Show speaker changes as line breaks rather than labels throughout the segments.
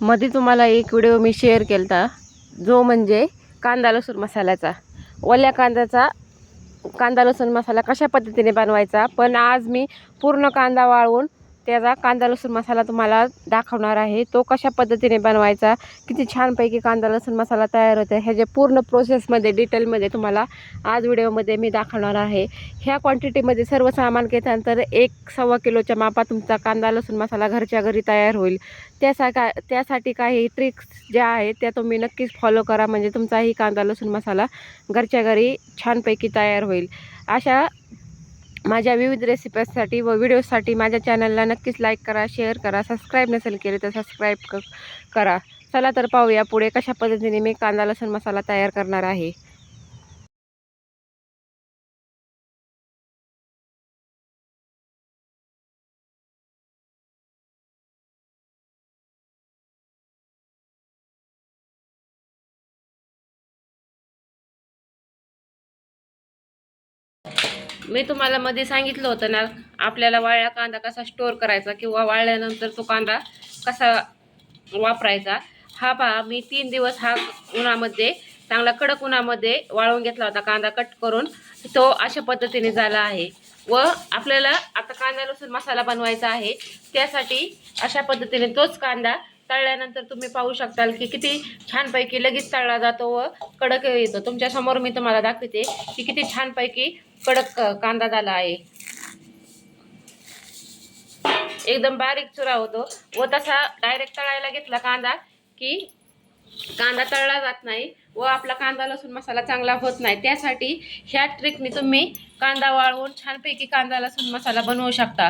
मध्ये तुम्हाला एक व्हिडिओ मी शेअर केला जो म्हणजे कांदा लसूण मसाल्याचा. ओल्या कांद्याचा कांदा लसूण मसाला कशा पद्धतीने बनवायचा? पण आज मी पूर्ण कांदा वाळवून त्याचा कांदा लसूण मसाला तुम्हाला दाखवणार आहे. तो कशा पद्धतीने बनवायचा? किती छानपैकी कांदा लसूण मसाला तयार होतो ह्याच्या पूर्ण प्रोसेसमध्ये डिटेलमध्ये तुम्हाला आज व्हिडिओमध्ये मी दाखवणार आहे. ह्या क्वांटिटीमध्ये सर्व सामान घेतल्यानंतर एक सव्वा किलोच्या मापात तुमचा कांदा लसूण मसाला घरच्या घरी तयार होईल. त्यासा का त्यासाठी काही ट्रिक्स ज्या आहेत त्या तुम्ही नक्कीच फॉलो करा. म्हणजे तुमचाही कांदा लसूण मसाला घरच्या घरी छानपैकी तयार होईल. अशा माझ्या विविध रेसिपीसाठी व व्हिडिओसाठी माझ्या चॅनलला नक्कीच लाईक करा शेअर करा. सबस्क्राईब नसेल केले तर सबस्क्राईब क करा. चला तर पाहूया पुढे कशा पद्धतीने मी कांदा लसूण मसाला तयार करणार आहे. मी तुम्हाला मध्ये सांगितलं होतं ना आपल्याला वाळला कांदा कसा स्टोअर करायचा किंवा वाळल्यानंतर तो कांदा कसा वापरायचा हा पहा मी तीन दिवस हा उन्हामध्ये चांगला कडक उन्हामध्ये वाळवून घेतला होता कांदा कट करून. तो अशा पद्धतीने झाला आहे. व आपल्याला आता कांदा लसूण मसाला बनवायचा आहे. त्यासाठी अशा पद्धतीने तोच कांदा तळल्यानंतर तुम्ही पाहू शकताल की किती छानपैकी लगेच तळला जातो व कडक येतो. तुमच्यासमोर मी तुम्हाला दाखवते की किती छानपैकी कडक कांदा झाला आहे. एकदम बारीक चुरा होतो. व तसा डायरेक्ट तळायला घेतला कांदा की कांदा तळला जात नाही व आपला कांदा लसूण मसाला चांगला होत नाही. त्यासाठी ह्या ट्रिकने तुम्ही कांदा वाळवून छानपैकी कांदा लसूण मसाला बनवू शकता.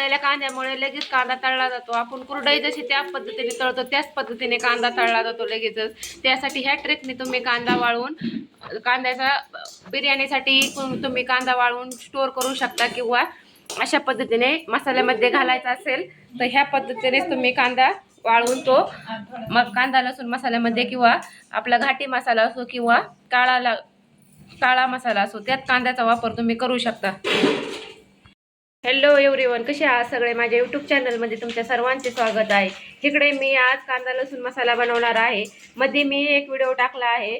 तळलेल्या कांद्यामुळे लगेच कांदा तळला जातो. आपण कुरडई जशी त्या पद्धतीने तळतो त्याच पद्धतीने कांदा तळला जातो लगेचच. त्यासाठी ह्या ट्रिकने तुम्ही कांदा वाळवून कांद्याचा बिर्याणीसाठी तुम्ही कांदा वाळवून स्टोअर करू शकता किंवा अशा पद्धतीने मसाल्यामध्ये घालायचा असेल तर ह्या पद्धतीनेच तुम्ही कांदा वाळवून तो मग कांदा लसूण मसाल्यामध्ये किंवा आपला घाटी मसाला असो किंवा काळा काळा मसाला असो त्यात कांद्याचा वापर तुम्ही करू शकता. हॅलो एव्हरीवन कसे आहात सगळे? माझ्या यूट्यूब चॅनलमध्ये तुमच्या सर्वांचे स्वागत आहे. इकडे मी आज कांदा लसूण मसाला बनवणार आहे. मध्ये मी एक व्हिडिओ टाकला आहे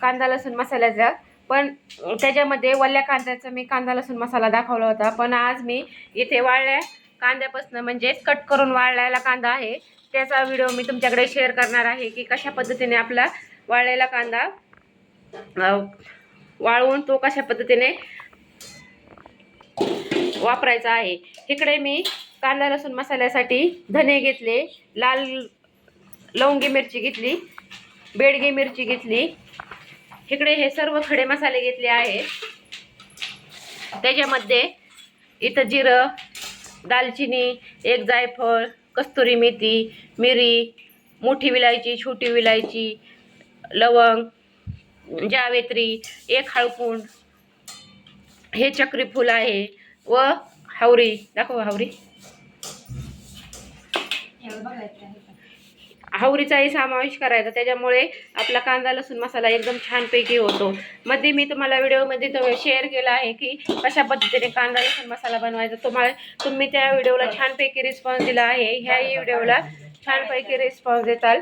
कांदा लसूण मसाल्याचा. पण त्याच्यामध्ये वल्ल्या कांद्याचा मी कांदा लसूण मसाला दाखवला होता. पण आज मी इथे वाळल्या कांद्यापासून म्हणजेच कट करून वाळलेला कांदा आहे. त्याचा व्हिडिओ मी तुमच्याकडे शेअर करणार आहे की कशा पद्धतीने आपला वाळलेला कांदा वाळवून तो कशा पद्धतीने वापरायचा आहे. इकडे मी कांदा लसूण मसाल्यासाठी धने घेतले लाल लवंगी मिरची घेतली बेडगी मिरची घेतली. इकडे हे सर्व खडे मसाले घेतले आहेत त्याच्यामध्ये इथं जिरं दालचिनी एक जायफळ कस्तुरी मेथी मिरी मोठी विलायची छोटी विलायची लवंग जावेत्री एक हळकुंड हे चक्री फूल आहे. व हावरी. दाखव हावरी. हावरीचाही समावेश करायचा. त्याच्यामुळे आपला कांदा लसूण मसाला एकदम छानपैकी होतो. मध्ये मी तुम्हाला व्हिडिओमध्ये शेअर केला आहे की कशा पद्धतीने कांदा लसूण मसाला बनवायचा. तुम्हाला तुम्ही त्या व्हिडिओला छानपैकी रिस्पॉन्स दिला आहे. ह्याही व्हिडिओला छानपैकी रिस्पॉन्स देताल.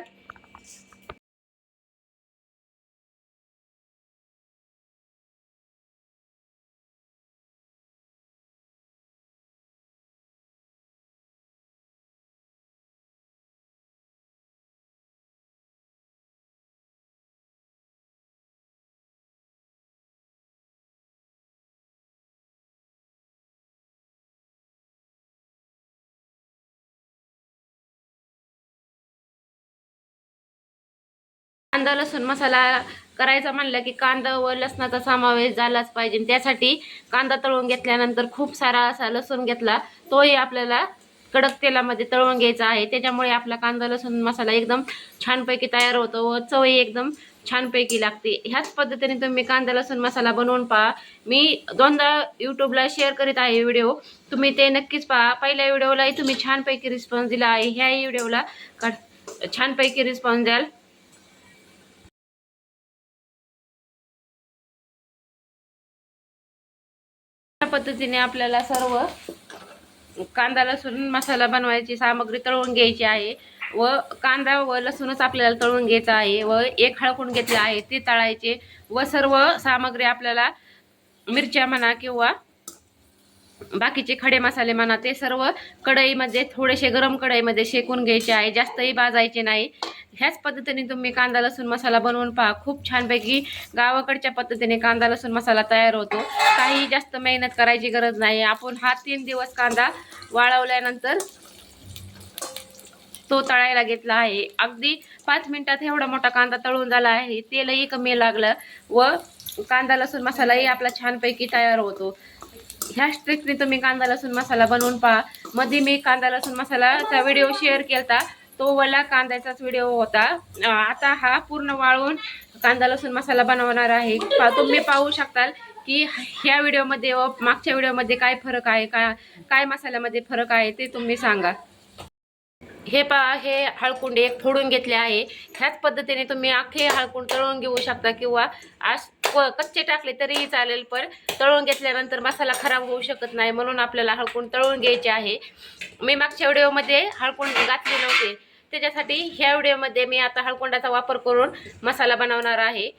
कांदा लसूण मसाला करायचा म्हणलं की कांदा व लसणाचा समावेश झालाच पाहिजे. त्यासाठी कांदा तळून घेतल्यानंतर खूप सारा असा लसूण घेतला. तोही आपल्याला कडक तेलामध्ये तळून घ्यायचा आहे. त्याच्यामुळे आपला कांदा लसूण मसाला एकदम छानपैकी तयार होतो व चवही एकदम छानपैकी लागते. ह्याच पद्धतीने तुम्ही कांदा लसूण मसाला बनवून पहा. मी दोनदा यूट्यूबला शेअर करीत आहे व्हिडिओ. तुम्ही ते नक्कीच पहा. पहिल्या व्हिडिओलाही तुम्ही छानपैकी रिस्पॉन्स दिला आहे. ह्याही व्हिडिओला का छानपैकी रिस्पॉन्स द्याल. पद्धतीने आपल्याला सर्व कांदा लसूण मसाला बनवायची सामग्री तळून घ्यायची आहे व कांदा व लसूणच आपल्याला तळून घ्यायचा आहे व एक हळकून घेतला आहे ते तळायचे व सर्व सामग्री आपल्याला मिरच्या म्हणा किंवा बाकीचे खडे मसाले म्हणा ते सर्व कढईमध्ये थोडेसे गरम कढईमध्ये शेकून घ्यायचे आहे जास्तही भाजायचे नाही. ह्याच पद्धतीने तुम्ही कांदा लसूण मसाला बनवून पहा. खूप छानपैकी गावाकडच्या पद्धतीने कांदा लसूण मसाला तयार होतो. काही जास्त मेहनत करायची गरज नाही. आपण हा तीन दिवस कांदा वाळवल्यानंतर तो तळायला घेतला आहे. अगदी पाच मिनिटात एवढा मोठा कांदा तळून झाला आहे. तेलही कमी लागलं व कांदा लसूण मसालाही आपला छानपैकी तयार होतो. ह्या ट्रिकने तुम्ही कांदा लसूण मसाला बनवून पहा. मध्ये मी कांदा लसूण मसालाचा व्हिडिओ शेअर केला तो वला कांद्याचाच व्हिडिओ होता. आता हा पूर्ण वाळवून कांदा लसूण मसाला बनवणार आहे. तुम्ही पाहू शकताल की ह्या व्हिडिओमध्ये व मागच्या व्हिडिओमध्ये काय फरक आहे का काय मसाल्यामध्ये फरक आहे ते तुम्ही सांगा. हे पहा हे हळकुंडे एक फोडून घेतले आहे. ह्याच पद्धतीने तुम्ही अख्खे हळकुंड तळून घेऊ शकता किंवा आज कच्चे टाकले तरीही चालेल पण तळून घेतल्यानंतर मसाला खराब होऊ शकत नाही म्हणून आपल्याला हळकून तळून घ्यायचे आहे. मी मागच्या व्हिडिओमध्ये हळकुंड घातले नव्हते. त्याच्यासाठी ह्या व्हिडिओमध्ये मी आता हळकुंडाचा वापर करून मसाला बनवणार आहे.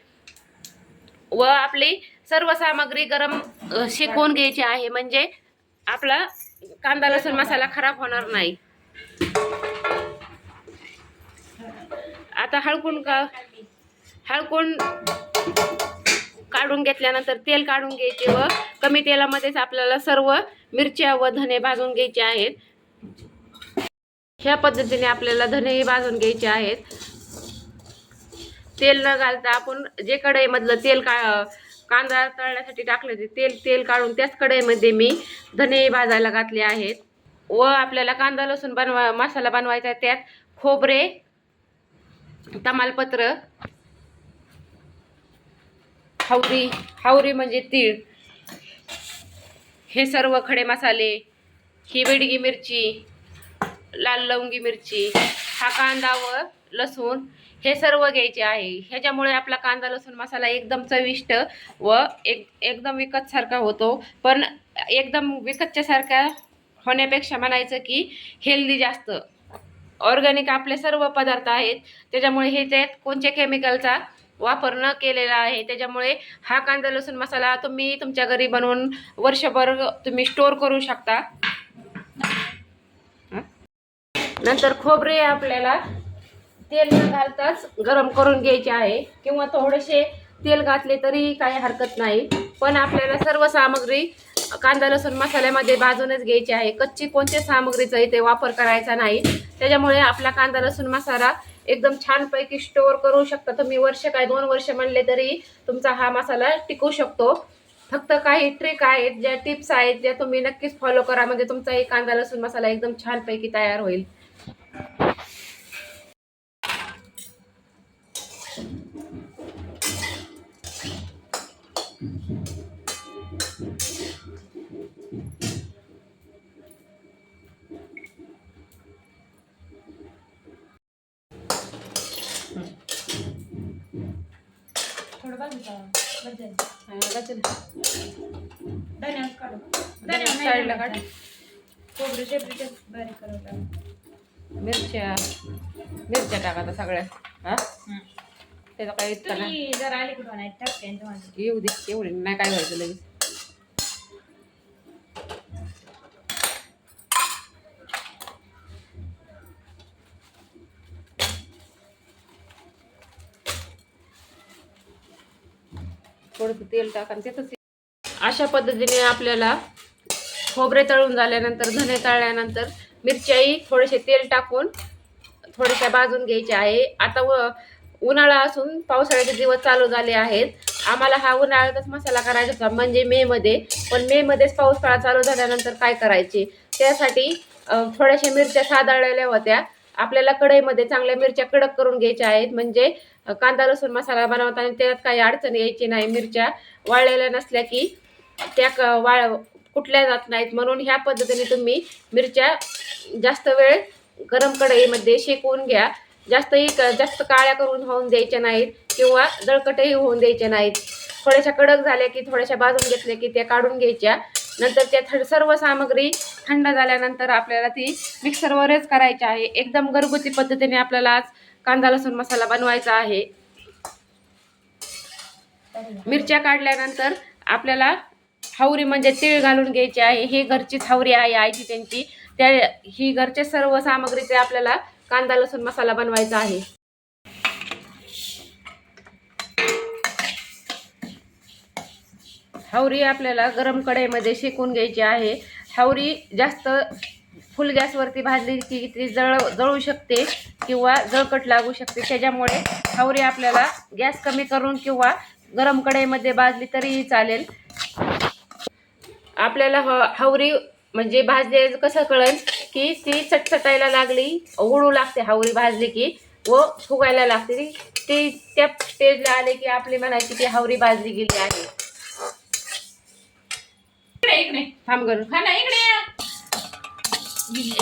व आपली सर्व सामग्री गरम शिकवून घ्यायची आहे. म्हणजे आपला कांदा लसूण मसाला खराब होणार नाही. आता हळकून का हळकून काढून घेतल्यानंतर तेल काढून घ्यायचे व कमी तेलामध्येच आपल्याला सर्व मिरच्या व धने भाजून घ्यायचे आहेत. ह्या पद्धतीने आपल्याला धनेही भाजून घ्यायचे आहेत. तेल न घालता आपण जे कढईमधलं तेल का कांदा तळण्यासाठी टाकलं ते तेल तेल काढून त्याच कढईमध्ये मी धने भाजायला घातले आहेत. व आपल्याला कांदा लसूण बनवा मसाला बनवायचा आहे त्यात खोबरे तमालपत्र हावरी हावरी म्हणजे तीळ. हे सर्व खडे मसाले ही बेडगी मिरची लाल लवंगी मिरची हा कांदा व लसूण हे सर्व घ्यायचे आहे. ह्याच्यामुळे आपला कांदा लसूण मसाला एकदम चविष्ट व एक एकदम विकतसारखा होतो. पण एकदम विकतच्यासारखा होण्यापेक्षा म्हणायचं की हेल्दी जास्त. ऑर्गॅनिक आपले सर्व पदार्थ आहेत. त्याच्यामुळे हे त्यात कोणत्या केमिकलचा वापर न केलेला आहे. त्याच्यामुळे हा कांदा लसूण मसाला तुम्ही तुमच्या घरी बनवून वर्षभर तुम्ही स्टोअर करू शकता. नंतर खोबरे आपल्याला तेल न घालताच गरम करून घ्यायचे आहे. किंवा थोडेसे तेल घातले तरी काही हरकत नाही. पण आपल्याला सर्व सामग्री कांदा लसूण मसाल्यामध्ये भाजूनच घ्यायची आहे. कच्ची कोणत्या सामग्रीचा इथे वापर करायचा नाही. त्याच्यामुळे आपला कांदा लसूण मसाला एकदम छानपैकी स्टोअर करू शकता. तुम्ही वर्ष काय दोन वर्ष म्हणले तरी तुमचा हा मसाला टिकू शकतो. फक्त काही ट्रिक आहेत ज्या टिप्स आहेत ज्या तुम्ही नक्कीच फॉलो करा. म्हणजे तुमचा एक कांदा लसूण मसाला एकदम छानपैकी तयार होईल. साईडला
नाही
काढ.
खोबरं शेपटी बारीक करावं
मिरच्या. मिरच्या टाका आता सगळ्या. हा? त्याचा
तुम्ही जरा आहे टाकते
येऊ दे एवढी नाही काय व्हायचं लगेच. थोडंसं तेल टाका आणि त्यातच अशा पद्धतीने आपल्याला खोबरे तळून झाल्यानंतर धने तळल्यानंतर मिरच्याही थोडेसे तेल टाकून थोड्याशा भाजून घ्यायच्या आहे. आता व उन्हाळा असून पावसाळ्याचे दिवस चालू झाले आहेत. आम्हाला हा उन्हाळ्यातच मसाला करायचा होता म्हणजे मेमध्ये पण मेमध्येच पावसाळा चालू झाल्यानंतर काय करायचे? त्यासाठी थोड्याशा मिरच्या सादळलेल्या होत्या. आपल्याला कढईमध्ये चांगल्या मिरच्या कडक करून घ्यायच्या आहेत. म्हणजे कांदा लसूण मसाला बनवताना त्यात काही अडचण यायची नाही. मिरच्या वाळलेल्या नसल्या की त्या क वाळ कुठल्या जात नाहीत. म्हणून ह्या पद्धतीने तुम्ही मिरच्या जास्त वेळ गरम कढईमध्ये शेकवून घ्या. जास्तही क- जास्त काळ्या करून होऊन द्यायच्या नाहीत किंवा दळकटही होऊन द्यायच्या नाहीत. थोड्याशा कडक झाल्या की थोड्याशा भाजून घेतल्या की त्या काढून घ्यायच्या. नंतर त्या थंड सर्व सामग्री थंड झाल्यानंतर आपल्याला ती मिक्सरवरच करायची आहे. एकदम घरगुती पद्धतीने आपल्याला आज कांदा लसूण मसाला बनवायचा आहे. मिरच्या काढल्यानंतर आपल्याला हावरी म्हणजे तीळ घालून घ्यायची आहे. ही घरचीच हावरी आहे आईची त्यांची. त्या ही घरच्या सर्व सामग्रीचे आपल्याला कांदा लसूण मसाला बनवायचा आहे. हावरी आपल्याला गरम कढईमध्ये शेकून घ्यायची आहे. हावरी जास्त फुल गॅसवरती भाजली की ती जळ जळू शकते किंवा जळकट लागू शकते. त्याच्यामुळे हावरी आपल्याला गॅस कमी करून किंवा गरम कढईमध्ये भाजली तरीही चालेल. आपल्याला ह हावरी म्हणजे भाजले कसं कळेल की ती चटचटायला लागली उडू लागते हावरी भाजली की व फुगायला लागते. ती त्या स्टेजला आले की आपली म्हणायची की हावरी भाजली गेली आहे.
इकडे इकडे.
थांब
हा ना इकडे या.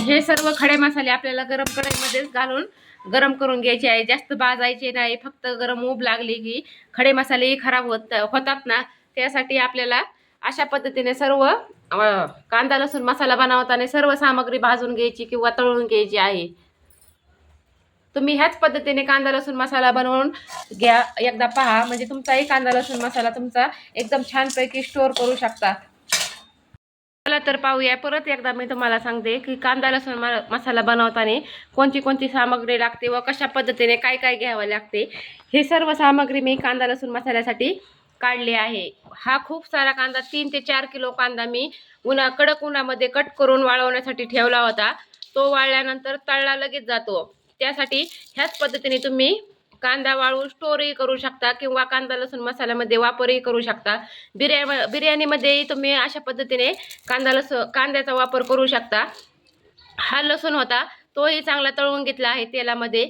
हे सर्व खडे मसाले आपल्याला गरम कढईमध्येच घालून गरम करून घ्यायचे आहे. जास्त भाजायचे नाही फक्त गरम ऊब लागली की खडे मसालेही खराब होत होतात ना. त्यासाठी आपल्याला अशा पद्धतीने सर्व अं, कांदा लसूण मसाला बनवताना सर्व सामग्री भाजून घ्यायची किंवा तळून घ्यायची आहे. तुम्ही ह्याच पद्धतीने कांदा लसूण मसाला बनवून घ्या. एकदा पहा. म्हणजे तुमचाही कांदा लसूण मसाला तुमचा एकदम छानपैकी स्टोअर करू शकता. चला तर पाहूया. परत एकदा मी तुम्हाला सांगते की कांदा लसूण म- मसाला बनवताना कोणती कोणती सामग्री लागते व कशा पद्धतीने काय काय घ्यावं लागते हे सर्व सामग्री मी कांदा लसूण मसाल्यासाठी काढली आहे. हा खूप सारा कांदा तीन ते चार किलो कांदा मी उन्हा कडक उन्हामध्ये कट करून वाळवण्यासाठी ठेवला होता. तो वाळल्यानंतर तळला लगेच जातो. त्यासाठी ह्याच पद्धतीने तुम्ही कांदा वाळून स्टोरही करू शकता किंवा कांदा लसूण मसाल्यामध्ये वापरही करू शकता. बिर्या बिर्याणीमध्येही तुम्ही अशा पद्धतीने कांदा लसूण कांद्याचा वापर करू शकता. हा लसूण होता तोही चांगला तळून घेतला आहे तेलामध्ये.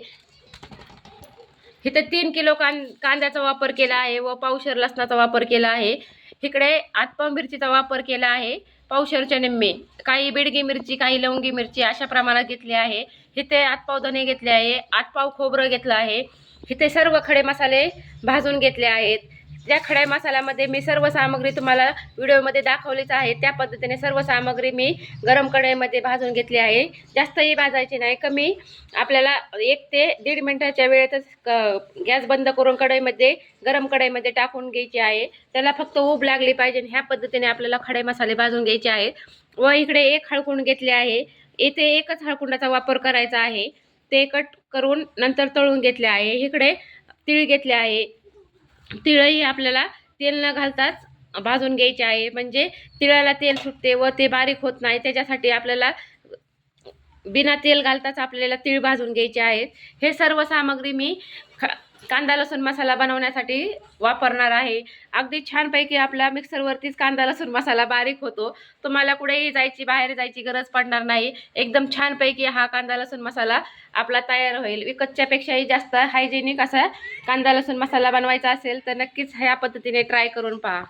इथे तीन किलो कां कांद्याचा वापर केला आहे व पावशर लसणाचा वापर केला आहे. इकडे आतपाव मिरचीचा वापर केला आहे. पावशरच्या निम्मे काही बेडगी मिरची काही लवंगी मिरची अशा प्रमाणात घेतली आहे. इथे आतपाव धने घेतले आहे आतपाव खोबरं घेतलं आहे. इथे सर्व खडे मसाले भाजून घेतले आहेत. त्या खड्या मसाल्यामध्ये मी सर्व सामग्री तुम्हाला व्हिडिओमध्ये दाखवलीच आहे त्या पद्धतीने सर्व सामग्री मी गरम कढईमध्ये भाजून घेतली आहे. जास्तही भाजायची नाही कमी आपल्याला एक ते दीड मिनटाच्या वेळेतच क- गॅस बंद करून कढईमध्ये गरम कढईमध्ये टाकून घ्यायची आहे. त्याला फक्त ऊब लागली पाहिजे ह्या पद्धतीने आपल्याला खडे मसाले भाजून घ्यायचे आहेत. व इकडे एक हळकुंड घेतले आहे. येथे एकच हळकुंडाचा वापर करायचा आहे. ते कट करून नंतर तळून घेतले आहे. इकडे तीळ घेतले आहे. तिळही आपल्याला तेल न घालताच भाजून घ्यायचे आहे. म्हणजे तिळाला तेल सुटते व ते बारीक होत नाही. त्याच्यासाठी आपल्याला बिना तेल घालताच आपल्याला तीळ भाजून घ्यायचे आहेत. हे सर्व सामग्री मी ख कांदा लसूण मसाला बनवण्यासाठी वापरणार आहे. अगदी छानपैकी आपल्या मिक्सरवरतीच कांदा लसूण मसाला बारीक होतो. तुम्हाला कुठेही जायची बाहेर जायची गरज पडणार नाही. एकदम छानपैकी हा कांदा लसूण मसाला आपला तयार होईल. विकतच्यापेक्षाही जास्त हायजेनिक असा कांदा लसूण मसाला बनवायचा असेल तर नक्कीच ह्या पद्धतीने ट्राय करून पहा.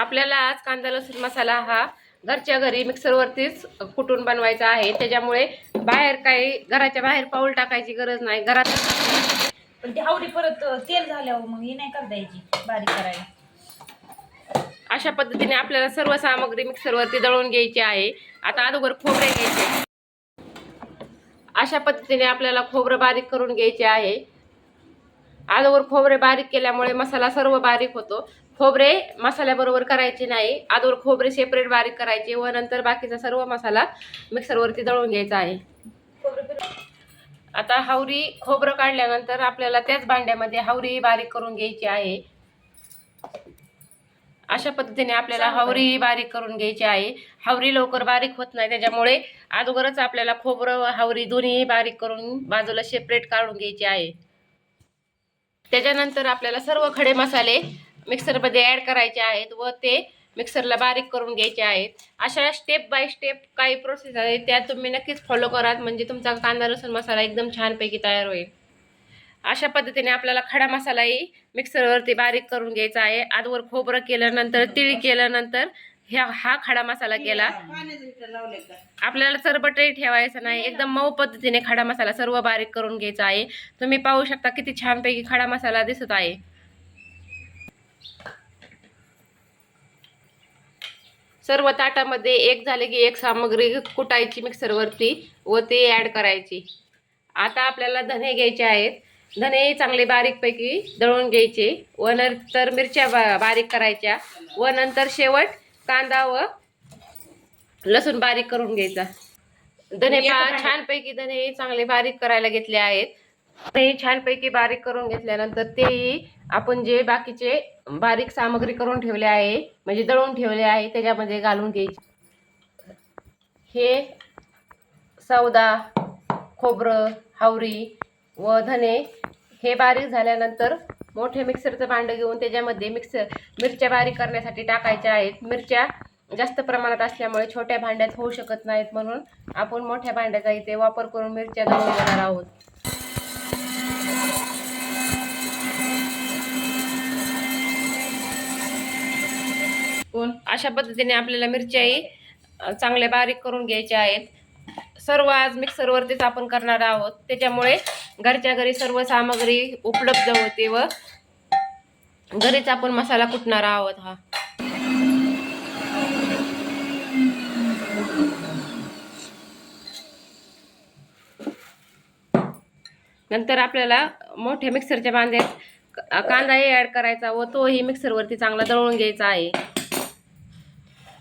आपल्याला आज कांदा लसूण मसाला हा घरच्या घरी मिक्सरवरतीच कुटून बनवायचा आहे. त्याच्यामुळे बाहेर काही घराच्या बाहेर पाऊल टाकायची गरज नाही. घरात
पण ती हावडी परत तेल झाल्यावर मग ही नाही करता यायची बारीक करायला.
अशा पद्धतीने आपल्याला सर्व सामग्री मिक्सरवरती दळून घ्यायची आहे. आता अगोदर खोबरे घ्यायचे. अशा पद्धतीने आपल्याला खोबरं बारीक करून घ्यायचे आहे. अगोदर खोबरे बारीक केल्यामुळे मसाला सर्व बारीक होतो. खोबरे मसाल्याबरोबर करायचे नाही. अगोदर खोबरे सेपरेट बारीक करायचे व नंतर बाकीचा सर्व मसाला मिक्सरवरती दळून घ्यायचा आहे. आता हावरी खोबरं काढल्यानंतर आपल्याला त्याच भांड्यामध्ये हावरी बारीक करून घ्यायची आहे. अशा पद्धतीने आपल्याला. हावरी बारीक करून घ्यायची आहे. हावरी लवकर बारीक होत नाही त्याच्यामुळे अगोदरच आपल्याला खोबरं व हावरी दोन्ही बारीक करून बाजूला सेपरेट काढून घ्यायची आहे. त्याच्यानंतर आपल्याला सर्व खडे मसाले मिक्सरमध्ये ॲड करायचे आहेत व ते मिक्सरला बारीक करून घ्यायचे आहेत. अशा स्टेप बाय स्टेप काही प्रोसेस आहेत त्या तुम्ही नक्कीच फॉलो करा म्हणजे तुमचा कांदा लसूण मसाला एकदम छानपैकी तयार होईल. अशा पद्धतीने आपल्याला खडा मसालाही मिक्सरवरती बारीक करून घ्यायचा आहे. आजवर खोबरं केल्यानंतर तिळ केल्यानंतर ह्या हा खडा मसाला केला. आपल्याला सरबटही ठेवायचं नाही. एकदम मऊ पद्धतीने खडा मसाला सर्व बारीक करून घ्यायचा आहे. तुम्ही पाहू शकता किती छानपैकी खडा मसाला दिसत आहे. सर्व ताटामध्ये एक झाले की एक सामग्री कुटायची मिक्सरवरती व ते ॲड करायची. आता आपल्याला धने घ्यायचे आहेत. धने चांगले बारीकपैकी दळून घ्यायचे व नंतर मिरच्या बा बारीक करायच्या व नंतर शेवट कांदा व लसूण बारीक करून घ्यायचा. धने छानपैकी धने चांगले बारीक करायला घेतले आहेत. हे छानपैकी बारीक करून घेतल्यानंतर तेही आपण जे बाकीचे बारीक सामग्री करून ठेवले आहे म्हणजे दळून ठेवले आहे त्याच्यामध्ये घालून घ्यायचे. हे सौदा खोबरं हावरी व धने हे बारीक झाल्यानंतर मोठे मिक्सरचं भांडं घेऊन त्याच्यामध्ये मिक्सर मिरच्या बारीक करण्यासाठी टाकायच्या आहेत. मिरच्या जास्त प्रमाणात असल्यामुळे छोट्या भांड्यात होऊ शकत नाहीत म्हणून आपण मोठ्या भांड्याचा इथे वापर करून मिरच्या दळून घेणार आहोत. अशा पद्धतीने आपल्याला मिरच्याही चांगल्या बारीक करून घ्यायच्या आहेत. सर्व आज मिक्सरवरतीच आपण करणार आहोत. त्याच्यामुळे घरच्या घरी सर्व सामग्री उपलब्ध होते व घरीच आपण मसाला कुटणार आहोत हा. नंतर आपल्याला मोठ्या मिक्सरच्या बांध्यात कांदाही ॲड करायचा व तोही मिक्सरवरती चांगला दळून घ्यायचा आहे.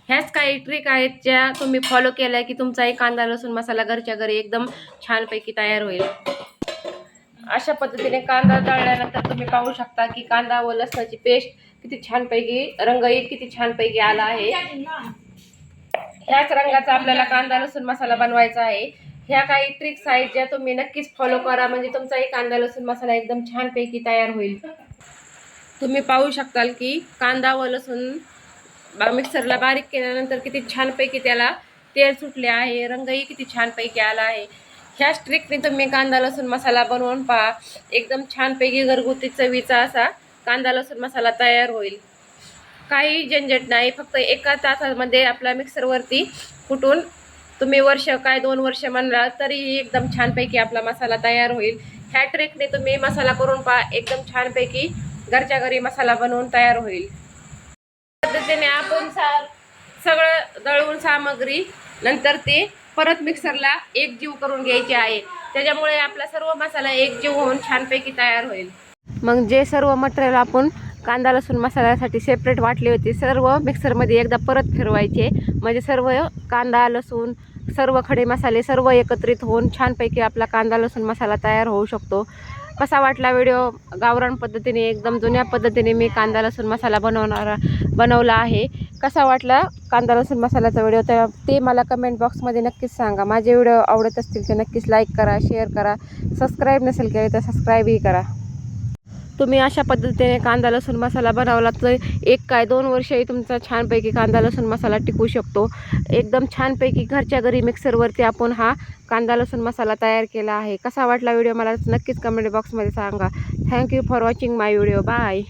ह्याच काही ट्रिक आहेत ज्या तुम्ही फॉलो केल्या की तुमचाही कांदा लसूण मसाला घरच्या घरी एकदम छानपैकी तयार होईल. अशा पद्धतीने कांदा तळल्यानंतर तुम्ही पाहू शकता की कांदा व लसणाची पेस्ट किती छानपैकी रंग येईल किती छानपैकी आला आहे. ह्याच रंगाचा आपल्याला कांदा लसूण मसाला बनवायचा आहे. ह्या काही ट्रिक्स आहेत ज्या तुम्ही नक्कीच फॉलो करा म्हणजे तुमचाही कांदा लसूण मसाला एकदम छानपैकी तयार होईल. तुम्ही पाहू शकताल की कांदा व लसूण बा- मिक्सरला बारीक केल्यानंतर किती छानपैकी त्याला तेल सुटले आहे रंगही किती छानपैकी आला आहे. ह्याच ट्रिकने तुम्ही कांदा लसूण मसाला बनवून पहा. एकदम छानपैकी घरगुती चवीचा असा कांदा लसूण मसाला तयार होईल. काही झंझट नाही फक्त एका तासामध्ये आपला मिक्सरवरती फुटून तुम्ही वर्ष काय दोन वर्ष म्हणला तरीही एकदम छानपैकी आपला मसाला तयार होईल. ह्या ट्रिकने तुम्ही मसाला करून पहा. एकदम छानपैकी घरच्या घरी मसाला बनवून तयार होईल. पद्धतीने आपण सा सगळं दळून सामग्री नंतर ते परत मिक्सरला एकजीव करून घ्यायचे आहे. त्याच्यामुळे आपला सर्व मसाला एकजीव होऊन छानपैकी तयार होईल. मग जे सर्व मटेरियल आपण कांदा लसूण मसाल्यासाठी सेपरेट वाटले होते सर्व मिक्सरमध्ये एकदा परत फिरवायचे. म्हणजे सर्व कांदा लसूण सर्व खडे मसाले सर्व एकत्रित होऊन छानपैकी आपला कांदा लसूण मसाला तयार होऊ शकतो. कसा वाटला व्हिडिओ गावरान पद्धतीने एकदम जुन्या पद्धतीने मी कांदा लसूण मसाला बनवणार बनवला आहे. कसा वाटला कांदा लसूण मसाल्याचा व्हिडिओ तर ते मला कमेंट बॉक्समध्ये नक्कीच सांगा. माझे व्हिडिओ आवडत असतील तर नक्कीच लाईक करा शेअर करा. सबस्क्राईब नसेल केले तर सबस्क्राईबही करा. तुम्ही अशा पद्धतीने कांदा लसूण मसाला बनवला तर एक काय दोन वर्षही तुमचा छानपैकी कांदा लसूण मसाला टिकू शकतो. एकदम छानपैकी घरच्या घरी मिक्सरवरती आपण हा कांदा लसूण मसाला तयार केला आहे. कसा वाटला व्हिडिओ मला नक्कीच कमेंट बॉक्समध्ये सांगा. Thank you for watching my video bye